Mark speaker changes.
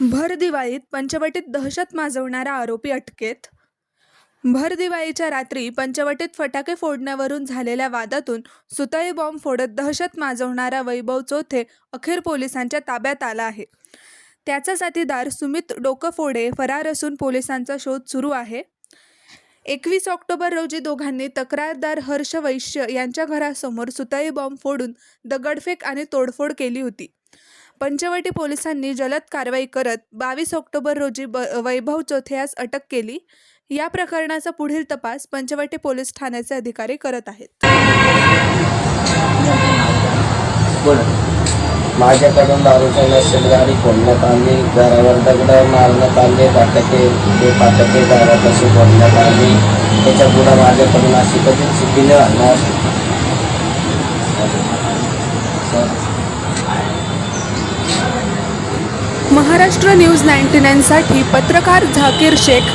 Speaker 1: भर दिवाळीत पंचवटीत दहशत माजवणारा आरोपी अटकेत. भर दिवाळीच्या रात्री पंचवटीत फटाके फोडण्यावरून झालेल्या वादातून सुतळी बॉम्ब फोडत दहशत माजवणारा वैभव चोथे अखेर पोलिसांच्या ताब्यात आला आहे. त्याचा साथीदार सुमित डोकफोडे फरार असून पोलिसांचा शोध सुरू आहे. एकवीस ऑक्टोबर रोजी दोघांनी तक्रारदार हर्ष वैश्य यांच्या घरासमोर सुतळी बॉम्ब फोडून दगडफेक आणि तोडफोड केली होती. पंचवटी पोलिसांनी जलद कारवाई करत बावीस ऑक्टोबर रोजी ब वैभव चोथेयास अटक केली. या प्रकरणाचा पुढील तपास पंचवटी पोलीस ठाण्याचे अधिकारी करत आहेत.
Speaker 2: माझ्याकडून दारूच्या नशेत गाडी फोडण्यात आली. घरावर दगडं मारण्यात आले. पाटके ते पाटके दारात फोडण्यात आली. त्याच्या पुढं माझ्याकडून अशी कधी चुकीने आणणार
Speaker 1: महाराष्ट्र न्यूज नाईन्टी नाईनसाठी पत्रकार झाकीर शेख